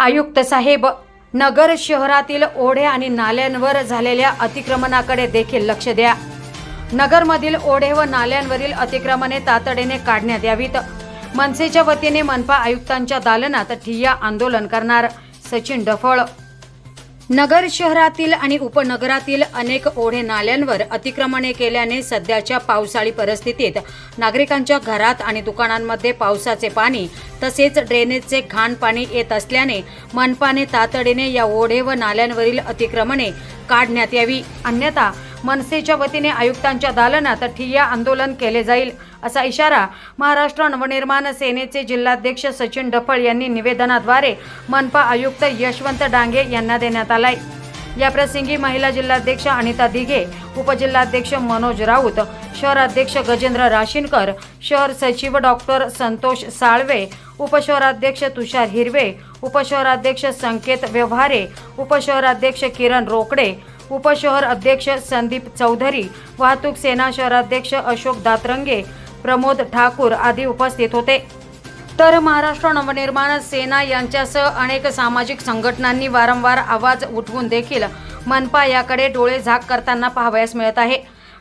आयुक्त साहेब नगर शहरातील ओढे आणि नाल्यांवर झालेल्या अतिक्रमणाकडे देखील लक्ष द्या. नगरमधील ओढे व नाल्यांवरील अतिक्रमणे तातडीने काढण्यात यावीत. मनसेच्या वतीने मनपा आयुक्तांच्या दालनात ठिय्या आंदोलन करणार सचिन डफळ. नगर शहरातील आणि उपनगरातील अनेक ओढे नाल्यांवर अतिक्रमणे केल्याने सध्याच्या पावसाळी परिस्थितीत नागरिकांच्या घरात आणि दुकानांमध्ये पावसाचे पाणी तसेच ड्रेनेजचे घाण पाणी येत असल्याने मनपाने तातडीने या ओढे व नाल्यांवरील अतिक्रमणे काढण्यात यावी. अन्यथा मनसेच्या वतीने आयुक्तांच्या दालनात ठिय्या आंदोलन केले जाईल असा इशारा महाराष्ट्र नवनिर्माण सेनेचे जिल्हाध्यक्ष सचिन डफळ यांनी निवेदनाद्वारे मनपा आयुक्त यशवंत डांगे यांना देण्यात आलाय. याप्रसंगी महिला जिल्हाध्यक्ष अनिता दिघे उपजिल्हाध्यक्ष मनोज राऊत शहराध्यक्ष गजेंद्र राशीनकर शहर सचिव डॉक्टर संतोष साळवे उपशहराध्यक्ष तुषार हिरवे उपशहराध्यक्ष संकेत व्यवहारे उपशहराध्यक्ष किरण रोकडे उपशहर अध्यक्ष संदीप चौधरी वाहतूक सेना शहराध्यक्ष अशोक दातरंगे प्रमोद ठाकूर आदी उपस्थित होते. तर महाराष्ट्र नवनिर्माण सेना यांच्यासह अनेक सामाजिक संघटनांनी वारंवार आवाज उठवून देखील मनपा याकडे डोळे झाक करताना पाहावयास मिळत आहे.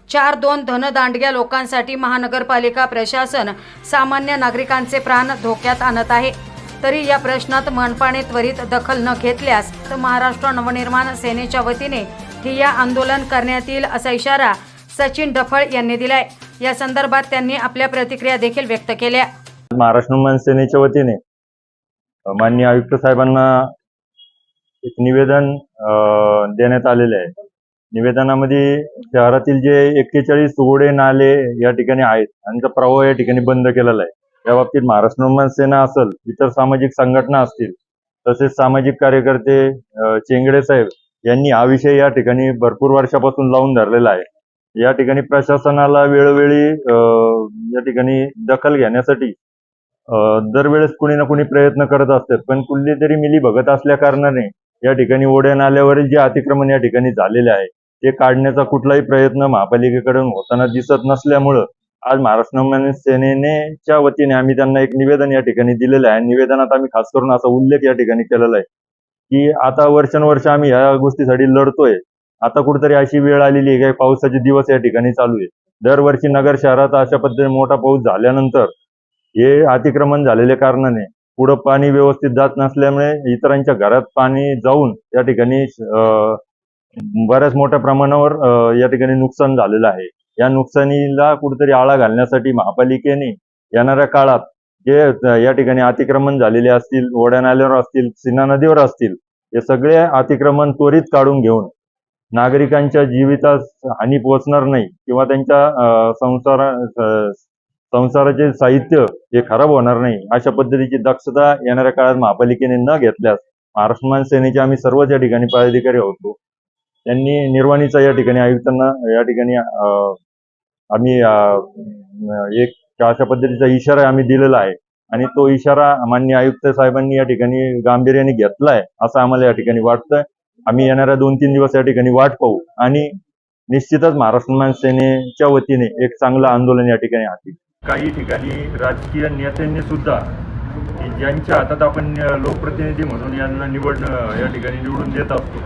चार दोन धनदांडग्या लोकांसाठी महानगरपालिका प्रशासन सामान्य नागरिकांचे प्राण धोक्यात आणत आहे. तरी या प्रश्नात मनपाने त्वरित दखल न घेतल्यास तर महाराष्ट्र नवनिर्माण सेनेच्या वतीने ठिय्या आंदोलन करण्यात येईल असा इशारा सचिन डफळ यांनी दिलाय. या संदर्भात त्यांनी आपल्या प्रतिक्रिया देखील व्यक्त केल्या. महाराष्ट्र नवनिर्माण सेनेच्या वतीने माननीय आयुक्त साहेबांना एक निवेदन देण्यात आलेले आहे. निवेदनामध्ये शहरातील जे एक्केचाळीस ओढे नाले या ठिकाणी आहेत आणि प्रवाह या ठिकाणी बंद केलेला आहे. त्या बाबतीत महाराष्ट्र नवनिर्माण सेना असेल इतर सामाजिक संघटना असतील तसेच सामाजिक कार्यकर्ते चेंगडे साहेब यांनी हा विषय या ठिकाणी भरपूर वर्षापासून लावून धरलेला आहे. या ठिकाणी प्रशासनाला वेळोवेळी या ठिकाणी दखल घेण्यासाठी दरवेळेस कुणी ना कुणी प्रयत्न करत असतात. पण कुठली तरी मिली बघत असल्या कारणाने या ठिकाणी ओढ्या नाल्यावरील जे अतिक्रमण या ठिकाणी झालेले आहे ते काढण्याचा कुठलाही प्रयत्न महापालिकेकडून होताना दिसत नसल्यामुळं आज महाराष्ट्र सेनेच्या वतीने आम्ही त्यांना एक निवेदन या ठिकाणी दिलेलं आहे. निवेदनात आम्ही खास करून असा उल्लेख या ठिकाणी केलेला आहे. की आता वर्षानुवर्ष आम्ही या गोष्टीसाठी लढतोय. आता कुठेतरी अशी वेळ आलेली आहे काही पावसाचे दिवस या ठिकाणी चालू आहे. दरवर्षी नगर शहरात अशा पद्धतीने मोठा पाऊस झाल्यानंतर हे अतिक्रमण झालेल्या कारणाने पुढं पाणी व्यवस्थित जात नसल्यामुळे इतरांच्या घरात पाणी जाऊन या ठिकाणी बऱ्याच मोठ्या प्रमाणावर या ठिकाणी नुकसान झालेलं आहे. या नुकसानीला कुठेतरी आळा घालण्यासाठी महापालिकेने येणाऱ्या काळात जे या ठिकाणी अतिक्रमण झालेले असतील ओढ्या नाल्यावर असतील सिन्हा नदीवर असतील हे सगळे अतिक्रमण त्वरित काढून घेऊन नागरिकांच्या जीवितास हानी पोहोचणार नाही किंवा त्यांच्या संसारा संसाराचे साहित्य हे खराब होणार नाही अशा पद्धतीची दक्षता येणाऱ्या काळात महापालिकेने न घेतल्यास महाराष्ट्र सेनेचे आम्ही सर्वच या ठिकाणी पदाधिकारी होतो त्यांनी निर्वाणीचा या ठिकाणी आयुक्तांना या ठिकाणी आम्ही एक किंवा अशा पद्धतीचा इशारा आम्ही दिलेला आहे. आणि तो इशारा माननीय आयुक्त साहेबांनी या ठिकाणी गांभीर्याने घेतलाय असं आम्हाला या ठिकाणी वाटतंय. आम्ही येणाऱ्या दोन तीन दिवस या ठिकाणी वाट पाहू. आणि निश्चितच महाराष्ट्र मान सेनेच्या वतीने एक चांगलं आंदोलन या ठिकाणी हाती काही ठिकाणी राजकीय नेत्यांनी सुद्धा ज्यांच्या हातात आपण लोकप्रतिनिधी म्हणून यांना निवड या ठिकाणी निवडून देत असतो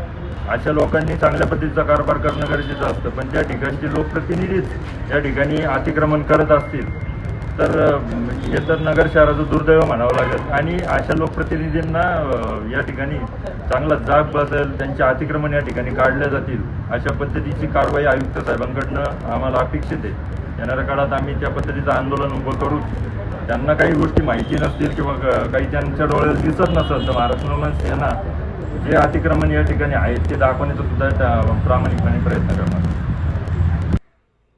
अशा लोकांनी चांगल्या पद्धतीचा कारभार करणं गरजेचं असतं. पण त्या ठिकाणचे लोकप्रतिनिधीच या ठिकाणी अतिक्रमण करत असतील तर हे तर नगर शहराचं दुर्दैव म्हणावं लागेल. आणि अशा लोकप्रतिनिधींना या ठिकाणी चांगला जाग बसेल त्यांचे अतिक्रमण या ठिकाणी काढल्या जातील अशा पद्धतीची कारवाई आयुक्त साहेबांकडनं आम्हाला अपेक्षित आहे. येणाऱ्या काळात आम्ही त्या पद्धतीचं आंदोलन उभं करू. त्यांना काही गोष्टी माहिती नसतील किंवा काही त्यांच्या डोळ्यात दिसत नसेल तर महाराष्ट्र सेना जे अतिक्रमण या ठिकाणी आहेत ते दाखवण्याचा सुद्धा प्रामाणिकपणे प्रयत्न करणार